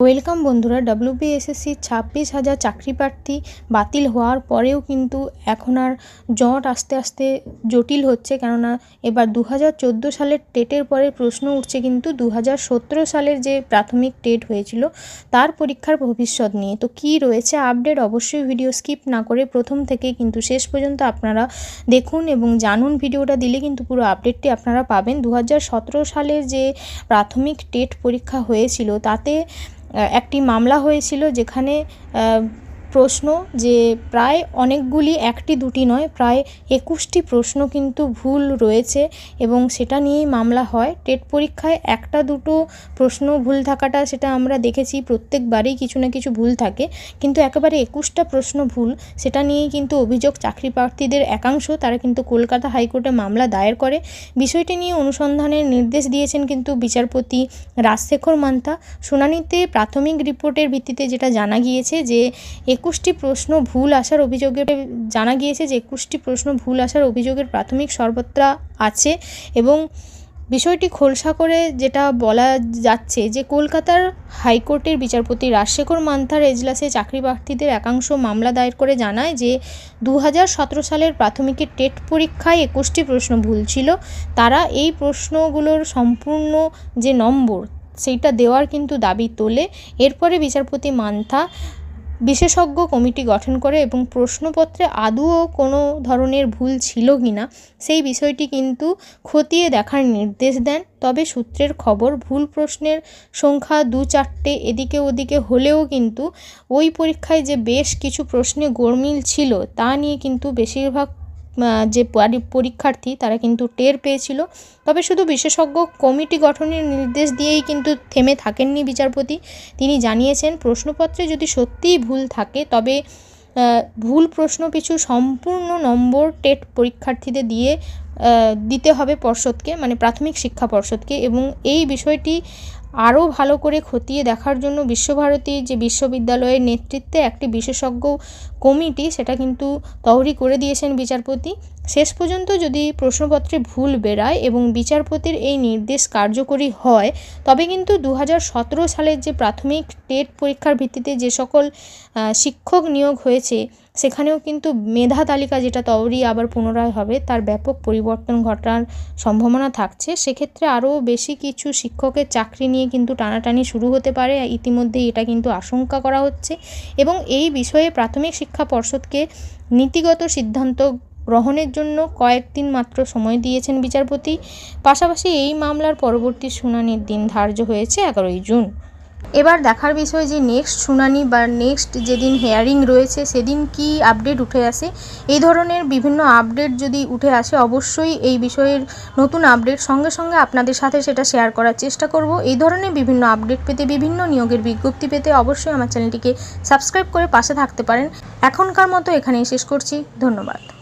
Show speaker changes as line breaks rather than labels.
Welcome বন্ধুরা WBSSC ছাব্বিশ হাজার চাকরি প্রার্থী বাতিল হওয়ার পরেও কিন্তু এখন আর জট আস্তে আস্তে জটিল হচ্ছে। কেননা এবার দু হাজার চোদ্দ সালের টেটের পরে প্রশ্ন উঠছে কিন্তু দু হাজার সতেরো সালের যে প্রাথমিক টেট হয়েছিল, তার পরীক্ষার ভবিষ্যৎ নিয়ে। তো কী রয়েছে আপডেট অবশ্যই ভিডিও স্কিপ না করে প্রথম থেকে কিন্তু শেষ পর্যন্ত আপনারা দেখুন এবং জানুন। ভিডিওটা দিলে কিন্তু পুরো আপডেটটি আপনারা পাবেন। দু হাজার সতেরো সালের যে প্রাথমিক টেট পরীক্ষা হয়েছিল, তাতে একটি মামলা হয়েছিল যেখানে প্রশ্ন যে প্রায় অনেকগুলি একটি দুটি নয়, প্রায় একুশটি প্রশ্ন কিন্তু ভুল রয়েছে এবং সেটা নিয়েই মামলা হয়। টেট পরীক্ষায় একটা দুটো প্রশ্ন ভুল থাকাটা সেটা আমরা দেখেছি, প্রত্যেকবারেই কিছু না কিছু ভুল থাকে। কিন্তু একেবারে একুশটা প্রশ্ন ভুল, সেটা নিয়েই কিন্তু অভিযোগ চাকরি প্রার্থীদের একাংশ, তারা কিন্তু কলকাতা হাইকোর্টে মামলা দায়ের করে। বিষয়টি নিয়ে অনুসন্ধানের নির্দেশ দিয়েছেন কিন্তু বিচারপতি রাজশেখর মান্তা শুনানিতে প্রাথমিক রিপোর্টের ভিত্তিতে যেটা জানা গিয়েছে যে একুশটি প্রশ্ন ভুল আসার অভিযোগে জানা গিয়েছে যে একুশটি প্রশ্ন ভুল আসার অভিযোগের প্রাথমিক সর্বত্রা আছে এবং বিষয়টি খোলসা করে যেটা বলা যাচ্ছে যে কলকাতার হাইকোর্টের বিচারপতি রাজশেখর মান্থার এজলাসে চাকরি প্রার্থীদের একাংশ মামলা দায়ের করে জানায় যে দু হাজার সতেরো সালের প্রাথমিকের টেট পরীক্ষায় একুশটি প্রশ্ন ভুল ছিল। তারা এই প্রশ্নগুলোর সম্পূর্ণ যে নম্বর, সেইটা দেওয়ার কিন্তু দাবি তোলে। এরপরে বিচারপতি মান্থা বিশেষজ্ঞ কমিটি গঠন করে এবং প্রশ্নপত্রে আদৌ কোনো ধরনের ভুল ছিল কি না, সেই বিষয়টি কিন্তু খতিয়ে দেখার নির্দেশ দেন। তবে সূত্রের খবর, ভুল প্রশ্নের সংখ্যা দু চারটে এদিকে ওদিকে হলেও কিন্তু ওই পরীক্ষায় যে বেশ কিছু প্রশ্নে গোড়মিল ছিল, তা নিয়ে কিন্তু বেশিরভাগ যে পরীক্ষার্থী তারা কিন্তু টের পেয়েছিল। তবে শুধু বিশেষজ্ঞ কমিটি গঠনের নির্দেশ দিয়েই কিন্তু থেমে থাকেননি বিচারপতি। তিনি জানিয়েছেন, প্রশ্নপত্রে যদি সত্যিই ভুল থাকে, তবে ভুল প্রশ্ন পিছু সম্পূর্ণ নম্বর টেট পরীক্ষার্থীদের দিয়ে দিতে হবে পর্ষদকে মানে প্রাথমিক শিক্ষা পর্ষদকে। এবং এই বিষয়টি আরও ভালো করে খতিয়ে দেখার জন্য বিশ্বভারতী যে বিশ্ববিদ্যালয়ের নেতৃত্বে একটি বিশেষজ্ঞ কমিটি, সেটা কিন্তু তহরি করে দিয়েছেন বিচারপতি। শেষ পর্যন্ত যদি প্রশ্নপত্রে ভুল বেরায় এবং বিচারপতির এই নির্দেশ কার্যকরী হয়, তবে কিন্তু দু সালের যে প্রাথমিক টেট পরীক্ষার ভিত্তিতে যে সকল শিক্ষক নিয়োগ হয়েছে সেখানেও কিন্তু মেধা তালিকা যেটা তৈরি আবার পুনরায় হবে, তার ব্যাপক পরিবর্তন ঘটার সম্ভাবনা থাকছে। সেক্ষেত্রে আরও বেশি কিছু শিক্ষকের চাকরি নিয়ে কিন্তু টানাটানি শুরু হতে পারে। ইতিমধ্যেই এটা কিন্তু আশঙ্কা করা হচ্ছে এবং এই বিষয়ে প্রাথমিক শিক্ষা পর্ষদকে নীতিগত সিদ্ধান্ত গ্রহণের জন্য কয়েকদিন মাত্র সময় দিয়েছেন বিচারপতি। পাশাপাশি এই মামলার পরবর্তী শুনানির দিন ধার্য হয়েছে এগারোই জুন। এবার দেখার বিষয় যে নেক্সট শুনানি বা নেক্সট যেদিন হেয়ারিং রয়েছে, সেদিন কি আপডেট উঠে আসে? এই ধরনের বিভিন্ন আপডেট যদি উঠে আসে, অবশ্যই এই বিষয়ের নতুন আপডেট সঙ্গে সঙ্গে আপনাদের সাথে সেটা শেয়ার করার চেষ্টা করব। এই ধরনের বিভিন্ন আপডেট পেতে, বিভিন্ন নিয়োগের বিজ্ঞপ্তি পেতে অবশ্যই আমার চ্যানেলটিকে সাবস্ক্রাইব করে পাশে থাকতে পারেন। এখনকার মতো এখানেই শেষ করছি। ধন্যবাদ।